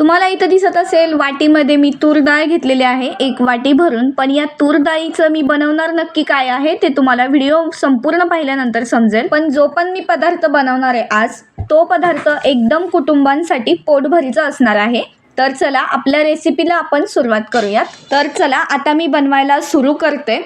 तुम्हाला इथं दिसत असेल वाटीमध्ये मी तूर डाळ घेतलेली आहे. एक वाटी भरून. पण या तूर डाळीचं मी बनवणार नक्की काय आहे ते तुम्हाला व्हिडिओ संपूर्ण पाहिल्यानंतर समजेल. पण जो पण मी पदार्थ बनवणार आहे आज तो पदार्थ एकदम कुटुंबांसाठी पोटभरीचा असणार आहे. तर चला आपल्या रेसिपीला आपण सुरुवात करूयात. तर चला आता मी बनवायला सुरू करते.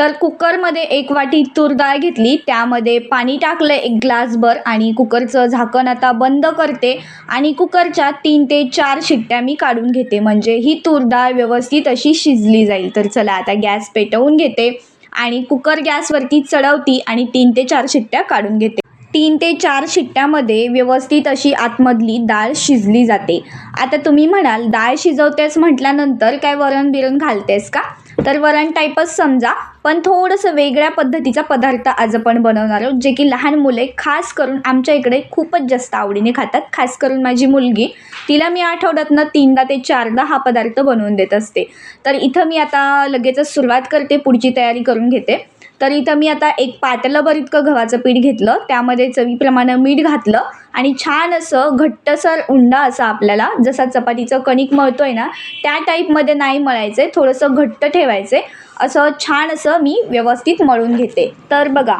तर कुकरमध्ये एक वाटी तूर डाळ घेतली त्यामध्ये पाणी टाकलं एक ग्लासभर आणि कुकरचं झाकण आता बंद करते आणि कुकरच्या तीन ते चार शिट्ट्या मी काढून घेते. म्हणजे ही तूर डाळ व्यवस्थित अशी शिजली जाईल. तर चला आता गॅस पेटवून घेते आणि कुकर गॅसवरती चढवती आणि तीन ते चार शिट्ट्या काढून घेते. तीन ते चार शिट्ट्यामध्ये व्यवस्थित अशी आतमधली डाळ शिजली जाते. आता तुम्ही म्हणाल डाळ शिजवतेस म्हटल्यानंतर काय वरण बिरण घालतेस का? तर वरण टाईपच समजा पण थोडंसं वेगळ्या पद्धतीचा पदार्थ आज आपण बनवणार आहोत जे की लहान मुले खास करून आमच्या इकडे खूपच जास्त आवडीने खातात. खास करून माझी मुलगी तिला मी आठवड्यातनं तीनदा ते चारदा हा पदार्थ बनवून देत असते. तर इथं मी आता लगेचच सुरुवात करते पुढची तयारी करून घेते. तर इथं मी आता एक पातलंभर इतकं गव्हाचं पीठ घेतलं त्यामध्ये चवीप्रमाणे मीठ घातलं आणि छान असं घट्टसर उंडा असा आपल्याला जसा चपातीचं कणिक मळतो आहे ना त्या टाईपमध्ये नाही मळायचं आहे थोडंसं घट्ट ठेवायचं आहे असं छान असं मी व्यवस्थित मळून घेते. तर बघा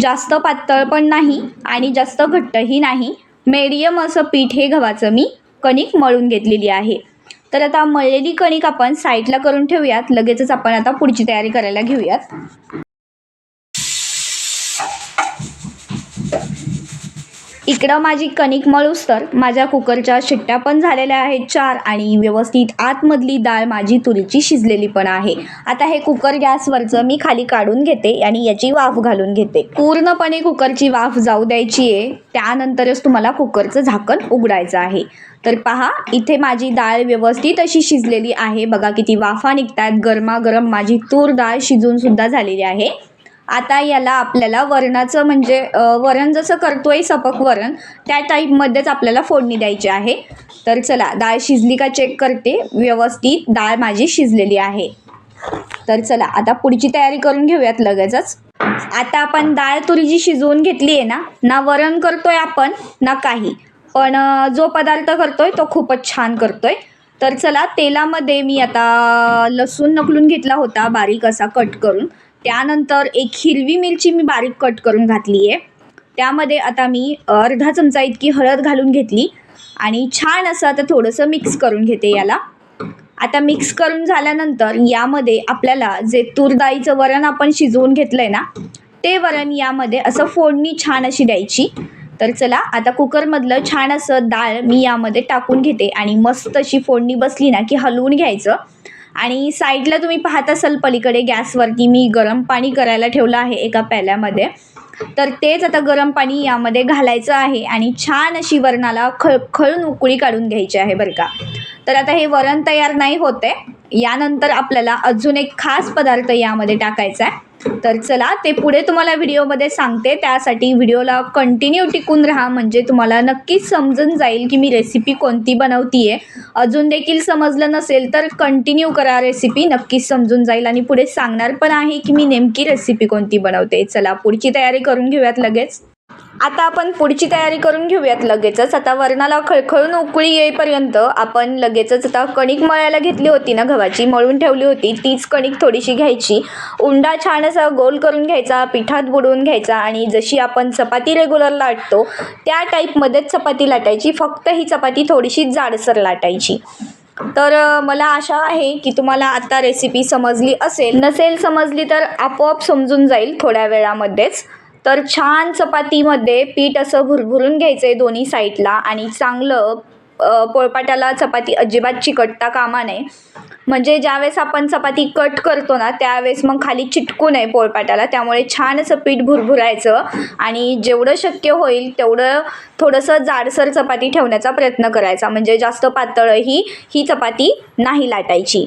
जास्त पातळ पण नाही आणि जास्त घट्टही नाही. मेडियम असं पीठ हे गव्हाचं मी कणिक मळून घेतलेली आहे. तर आता मळलेली कणिक आपण साईडला करून ठेवूयात. लगेचच आपण आता पुढची तयारी करायला घेऊयात. इकडं माझी कणिक मळूस तर माझ्या कुकरच्या शिट्ट्या पण झालेल्या आहेत चार आणि व्यवस्थित आतमधली डाळ माझी तुरीची शिजलेली पण आहे. आता हे कुकर गॅसवरचं मी खाली काढून घेते आणि याची वाफ घालून घेते. पूर्णपणे कुकरची वाफ जाऊ द्यायची आहे. त्यानंतरच तुम्हाला कुकरचं झाकण उघडायचं आहे. तर पहा इथे माझी डाळ व्यवस्थित अशी शिजलेली आहे. बघा किती वाफा निघतात गरमागरम माझी तूर डाळ शिजून सुद्धा झालेली आहे. आता याला आपल्याला वरणाचं म्हणजे वरण जसं करतो आहे सपक वरण त्या टाईपमध्येच आपल्याला फोडणी द्यायची आहे. तर चला डाळ शिजली का चेक करते. व्यवस्थित डाळ माझी शिजलेली आहे. तर चला आता पुढची तयारी करून घेऊयात लगेचच. आता आपण डाळ तुरीची शिजवून घेतली आहे ना ना वरण करतोय आपण ना काही. पण जो पदार्थ करतोय तो खूपच छान करतोय. तर चला तेलामध्ये मी आता लसूण नकलून घेतला होता बारीक असा कट करून. त्यानंतर एक हिरवी मिरची मी बारीक कट करून घातली आहे. त्यामध्ये आता मी अर्धा चमचा इतकी हळद घालून घेतली आणि छान असं आता थोडंसं मिक्स करून घेते याला. आता मिक्स करून झाल्यानंतर यामध्ये आपल्याला जे तूरडाळीचं वरण आपण शिजवून घेतलं आहे ना ते वरण यामध्ये असं फोडणी छान अशी द्यायची. तर चला आता कुकरमधलं छान असं डाळ मी यामध्ये टाकून घेते आणि मस्त अशी फोडणी बसली ना की हलवून घ्यायचं. आणि साईडला तुम्ही पाहत असाल पलीकडे गॅसवरती मी गरम पाणी करायला ठेवलं आहे एका प्याल्यामध्ये. तर तेच आता गरम पाणी यामध्ये घालायचं आहे आणि छान अशी वरणाला खळ खळून उकळी काढून घ्यायची आहे बरं का. तर आता हे वरण तयार नाही होते. यानंतर आपल्याला अजून एक खास पदार्थ यामध्ये टाकायचा आहे. तर चला ते पुढे तुम्हाला व्हिडिओमध्ये सांगते. त्यासाठी व्हिडिओला कंटिन्यू टिकून राहा म्हणजे तुम्हाला नक्कीच समजून जाईल की मी रेसिपी कोणती बनवती आहे अजून देखील समजलं नसेल तर कंटिन्यू करा रेसिपी नक्कीच समजून जाईल. आणि पुढे सांगणार पण आहे की मी नेमकी रेसिपी कोणती बनवते. चला पुढची तयारी करून घेऊयात लगेच. आता आपण पुढची तयारी करून घेऊयात लगेचच. आता वरणाला खळखळून उकळी येईपर्यंत आपण लगेचच आता कणिक मळायला घेतली होती ना गव्हाची मळून ठेवली होती. तीच कणिक थोडीशी घ्यायची. उंडा छान असा गोल करून घ्यायचा पिठात बुडवून घ्यायचा आणि जशी आपण चपाती रेग्युलर लाटतो त्या टाईपमध्येच चपाती लाटायची. फक्त ही चपाती थोडीशी जाडसर लाटायची. तर मला आशा आहे की तुम्हाला आता रेसिपी समजली असेल. नसेल समजली तर आपोआप समजून जाईल थोड्या वेळामध्येच. तर छान चपातीमध्ये पीठ असं भुरभुरून घ्यायचं आहे दोन्ही साईडला आणि चांगलं पोळपाटाला चपाती अजिबात चिकटता कामा नये. म्हणजे ज्यावेळेस आपण चपाती कट करतो ना त्यावेळेस मग खाली चिटकू नये पोळपाटाला. त्यामुळे छान असं पीठ भुरभुरायचं आणि जेवढं शक्य होईल तेवढं थोडंसं जाडसर चपाती ठेवण्याचा प्रयत्न करायचा. म्हणजे जास्त पातळही ही चपाती नाही लाटायची.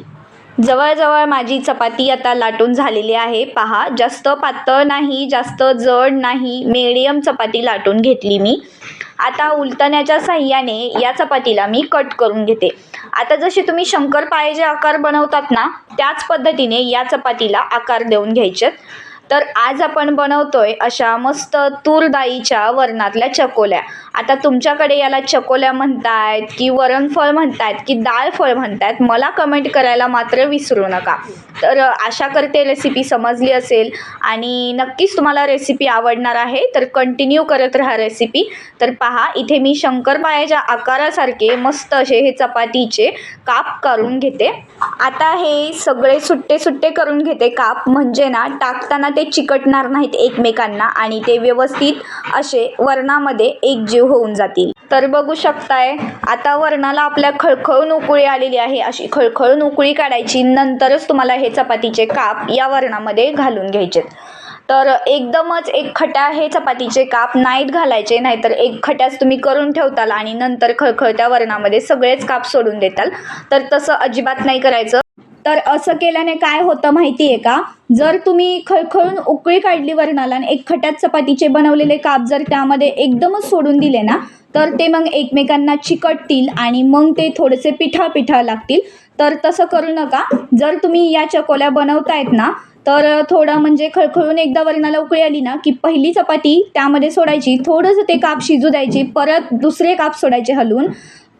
जवळजवळ माझी चपाती आता लाटून झालेली आहे. पहा जास्त पातळ नाही जास्त जड नाही. मेडियम चपाती लाटून घेतली मी. आता उलटण्याच्या साह्याने या चपातीला मी कट करून घेते. आता जसे तुम्ही शंकरपाळेचे आकार बनवतात ना त्याच पद्धतीने या चपातीला आकार देऊन घ्यायचे. तर आज आपण बनवतोय अशा मस्त तूर डाळीच्या वरणातल्या चकोल्या. आता तुमच्याकडे याला चकोल्या म्हणतायत की वरणफळ म्हणतायत की डाळफळ म्हणतायत मला कमेंट करायला मात्र विसरू नका. तर आशा करते रेसिपी समजली असेल आणि नक्कीच तुम्हाला रेसिपी आवडणार आहे तर कंटिन्यू करत राहा रेसिपी तर पहा इथे मी शंकरपाळ्याच्या आकारासारखे मस्त असे हे चपातीचे काप करून घेते. आता हे सगळे सुट्टे सुट्टे करून घेते काप म्हणजे ना टाकताना ते चिकटणार नाहीत एकमेकांना आणि ते व्यवस्थित असे वरणामध्ये एकजीव होऊन जातील. तर बघू शकताय आता वरणाला आपल्या खळखळून उकळी आलेली आहे. अशी खळखळून उकळी काढायची नंतरच तुम्हाला हे चपातीचे काप या वरणामध्ये घालून घ्यायचे तर एकदमच एक खट्या हे चपातीचे काप नाहीत घालायचे नाहीतर एक खट्याच तुम्ही करून ठेवताल आणि नंतर खळखळत्या वरणामध्ये सगळेच काप सोडून देताल. तर तसं अजिबात नाही करायचं. तर असं केल्याने काय होतं माहिती आहे का? जर तुम्ही खळखळून उकळी काढली वरणाला आणि एक खट्यात चपातीचे बनवलेले काप जर त्यामध्ये एकदमच सोडून दिले ना तर ते मग एकमेकांना चिकटतील आणि मग ते थोडेसे पिठा पिठा लागतील. तर तसं करू नका. जर तुम्ही या चकोल्या बनवतायत ना तर थोडं म्हणजे खळखळून एकदा वरणाला उकळी आली ना की पहिली चपाती त्यामध्ये सोडायची थोडंसं ते काप शिजू द्यायची परत दुसरे काप सोडायचे हलवून.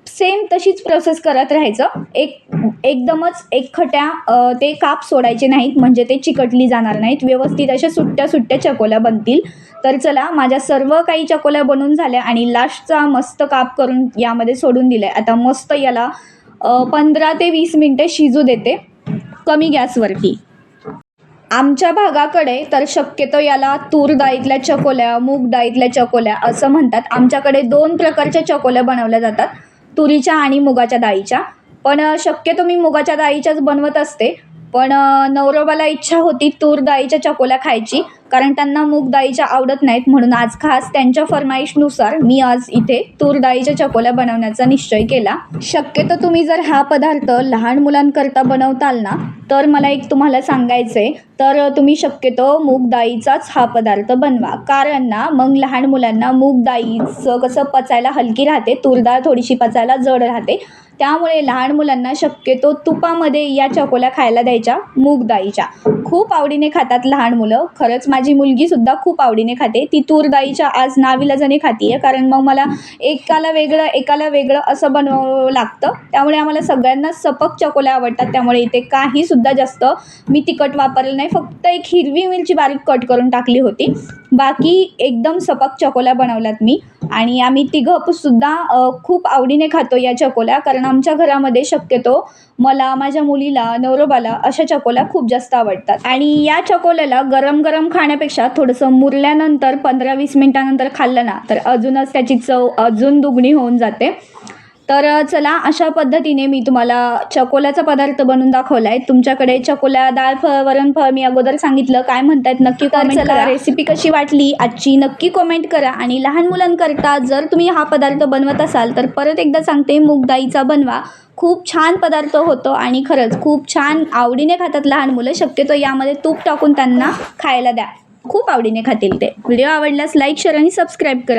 सेम तशीच प्रोसेस करत राहायचं. एक एकदमच एक खट्या ते काप सोडायचे नाहीत म्हणजे ते चिकटली जाणार नाहीत. व्यवस्थित अशा सुट्ट्या सुट्ट्या चकोल्या बनतील. तर चला माझ्या सर्व काही चकोल्या बनून झाल्या आणि लास्टचा मस्त काप करून यामध्ये सोडून दिलं आहे आता मस्त याला पंधरा ते वीस मिनटं शिजू देते. कमी गॅसवरती. आमच्या भागाकडे तर शक्यतो याला तूर डाळीतल्या चकोल्या मूग डाळीतल्या चकोल्या असं म्हणतात. आमच्याकडे दोन प्रकारच्या चकोल्या बनवल्या जातात. तुरीच्या आणि मुगाच्या डाळीच्या. पण शक्यतो मी मुगाच्या डाळीच्याच बनवत असते. पण नवरोबाला इच्छा होती तूर डाळीच्या चकोल्या खायची. कारण त्यांना मूग डाळीच्या आवडत नाहीत म्हणून आज खास त्यांच्या फरमाईशनुसार मी आज इथे तूर डाळीच्या चकोल्या बनवण्याचा निश्चय केला. शक्यतो तुम्ही जर हा पदार्थ लहान मुलांकरता बनवताल ना तर मला एक तुम्हाला सांगायचं आहे तर तुम्ही शक्यतो मूग डाळीचाच हा पदार्थ बनवा. कारण ना मग लहान मुलांना मूग डाळीचं कसं पचायला हलकी राहते तूर डाळ थोडीशी पचायला जड राहते. त्यामुळे लहान मुलांना शक्यतो तुपामध्ये या चकोल्या खायला द्यायच्या मूग डाळीच्या खूप आवडीने खातात लहान मुलं खरंच माझी मुलगीसुद्धा खूप आवडीने खाते. ती तूर डाळीच्या आज नाविलाजाने खाते आहे कारण मग मला एकाला वेगळं एकाला वेगळं असं बनवावं लागतं. त्यामुळे आम्हाला सगळ्यांना सपक चकोल्या आवडतात. त्यामुळे इथे काहीसुद्धा जास्त मी तिखट वापरलं नाही. फक्त एक हिरवी मिरची बारीक कट करून टाकली होती. बाकी एकदम सपक चकोल्या बनवल्यात मी. आणि आम्ही तिघंसुद्धा सुद्धा खूप आवडीने खातो या चकोल्या कारण आमच्या घरामध्ये शक्यतो मला माझ्या मुलीला नवरोबाला अशा चकोल्या खूप जास्त आवडतात. आणि या चकोल्याला गरम गरम खाण्यापेक्षा थोडंसं मुरल्यानंतर पंधरा वीस मिनटानंतर खाल्लं ना तर अजूनच त्याची चव अजून दुगणी होऊन जाते. तर चला अशा पद्धतीने मी तुम्हाला चकोल्याचा पदार्थ बनवून दाखवला आहे तुमच्याकडे चकोल्या डाळ फळ वरण फळ मी अगोदर सांगितलं. काय म्हणतायत नक्की कमेंट करा. रेसिपी कशी वाटली आजची नक्की कमेंट करा. आणि लहान मुलांकरता जर तुम्ही हा पदार्थ बनवत असाल तर परत एकदा सांगते मूग डाळीचा बनवा. खूप छान पदार्थ होतो आणि खरंच खूप छान आवडीने खातात लहान मुलं. शक्यतो यामध्ये तूप टाकून त्यांना खायला द्या. खूप आवडीने खातील ते. व्हिडिओ आवडल्यास लाईक शेअर आणि सबस्क्राईब करा.